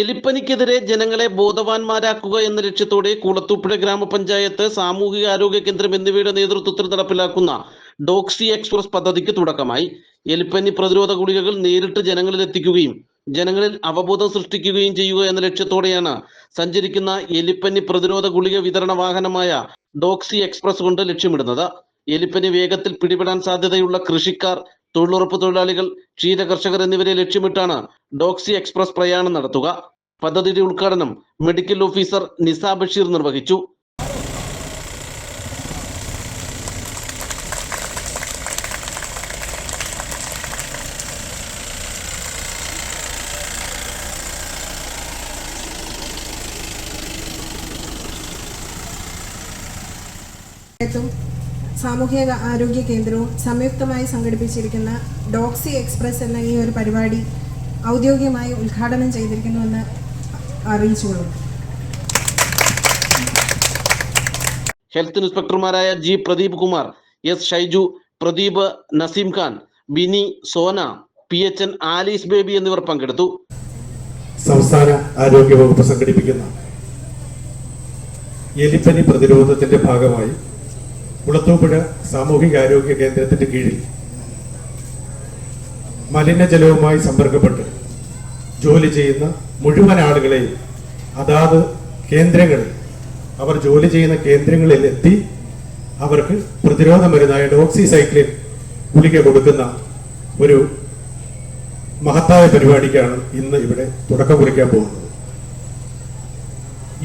എലിപ്പനിക്കെതിരെ ജനങ്ങളെ ബോധവാന്മാരാക്കുക എന്ന ലക്ഷ്യത്തോടെ കുളത്തൂപ്പുഴ ഗ്രാമപഞ്ചായത്ത് സാമൂഹിക ആരോഗ്യ കേന്ദ്രം എന്നിവയുടെ നേതൃത്വത്തിൽ നടപ്പിലാക്കുന്ന ഡോക്സി എക്സ്പ്രസ് പദ്ധതിക്ക് തുടക്കമായി. എലിപ്പനി പ്രതിരോധ ഗുളികകൾ നേരിട്ട് ജനങ്ങളിൽ എത്തിക്കുകയും ജനങ്ങളിൽ അവബോധം സൃഷ്ടിക്കുകയും ചെയ്യുക എന്ന ലക്ഷ്യത്തോടെയാണ് സഞ്ചരിക്കുന്ന എലിപ്പനി പ്രതിരോധ ഗുളിക വിതരണ വാഹനമായ ഡോക്സി എക്സ്പ്രസ് കൊണ്ട് ലക്ഷ്യമിടുന്നത്. എലിപ്പനി വേഗത്തിൽ പിടിപെടാൻ സാധ്യതയുള്ള കൃഷിക്കാർ തൊഴിലുറപ്പ് തൊഴിലാളികൾ ക്ഷീരകർഷകർ എന്നിവരെ ലക്ഷ്യമിട്ടാണ് ഡോക്സി എക്സ്പ്രസ് പ്രയാണം നടത്തുക. പദ്ധതിയുടെ ഉദ്ഘാടനം മെഡിക്കൽ ഓഫീസർ നിസ ബഷീർ നിർവഹിച്ചു. പഞ്ചായത്തും സാമൂഹിക ആരോഗ്യ കേന്ദ്രവും സംയുക്തമായി സംഘടിപ്പിച്ചിരിക്കുന്ന ഡോക്സി എക്സ്പ്രസ് എന്ന ഈ ഒരു പരിപാടി ഔദ്യോഗികമായി ഉദ്ഘാടനം ചെയ്തിരിക്കുന്നുവെന്ന് അറിയിച്ചുകൊള്ളുന്നു. Health ഇൻസ്പെക്ടർമാരായ G Pradeep Kumar S Shaiju Pradeep Naseem Khan Bini Sona P H N Alice Baby എന്നിവർ പങ്കെടുത്തു. സംസ്ഥാന ആരോഗ്യ വകുപ്പ് സംഘടിപ്പിക്കുന്ന എലിപ്പനി പ്രതിരോധത്തിന്റെ ഭാഗമായി കുളത്തൂപ്പുഴ സാമൂഹിക ആരോഗ്യ കേന്ദ്രത്തിന്റെ കീഴിൽ മലിനജലവുമായി സമ്പർക്കപ്പെട്ട് ജോലി ചെയ്യുന്ന മുഴുവൻ ആളുകളെയും അതാത് കേന്ദ്രങ്ങളിൽ അവർ ജോലി ചെയ്യുന്ന കേന്ദ്രങ്ങളിൽ എത്തി അവർക്ക് പ്രതിരോധ മരുന്നായ ഡോക്സിസൈക്ലിൻ ഗുളിക കൊടുക്കുന്ന ഒരു മഹത്തായ പരിപാടിക്കാണ് ഇന്ന് ഇവിടെ തുടക്കം കുറിക്കാൻ പോകുന്നത്.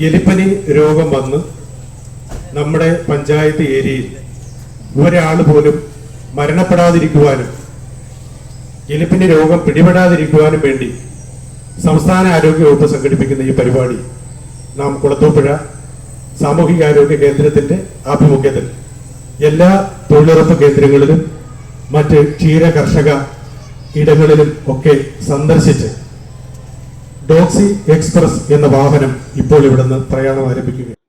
എലിപ്പനി രോഗം വന്ന് നമ്മുടെ പഞ്ചായത്ത് ഏരിയയിൽ ഒരാൾ പോലും മരണപ്പെടാതിരിക്കുവാനും എലിപ്പിന്റെ രോഗം പിടിപെടാതിരിക്കുവാനും വേണ്ടി സംസ്ഥാന ആരോഗ്യ വകുപ്പ് സംഘടിപ്പിക്കുന്ന ഈ പരിപാടി നാം കുളത്തൂപ്പുഴ സാമൂഹികാരോഗ്യ കേന്ദ്രത്തിന്റെ ആഭിമുഖ്യത്തിൽ എല്ലാ തൊഴിലുറപ്പ് കേന്ദ്രങ്ങളിലും മറ്റ് ക്ഷീര കർഷക ഇടങ്ങളിലും ഒക്കെ സന്ദർശിച്ച് ഡോക്സി എക്സ്പ്രസ് എന്ന വാഹനം ഇപ്പോൾ ഇവിടുന്ന് പ്രയാണം ആരംഭിക്കുക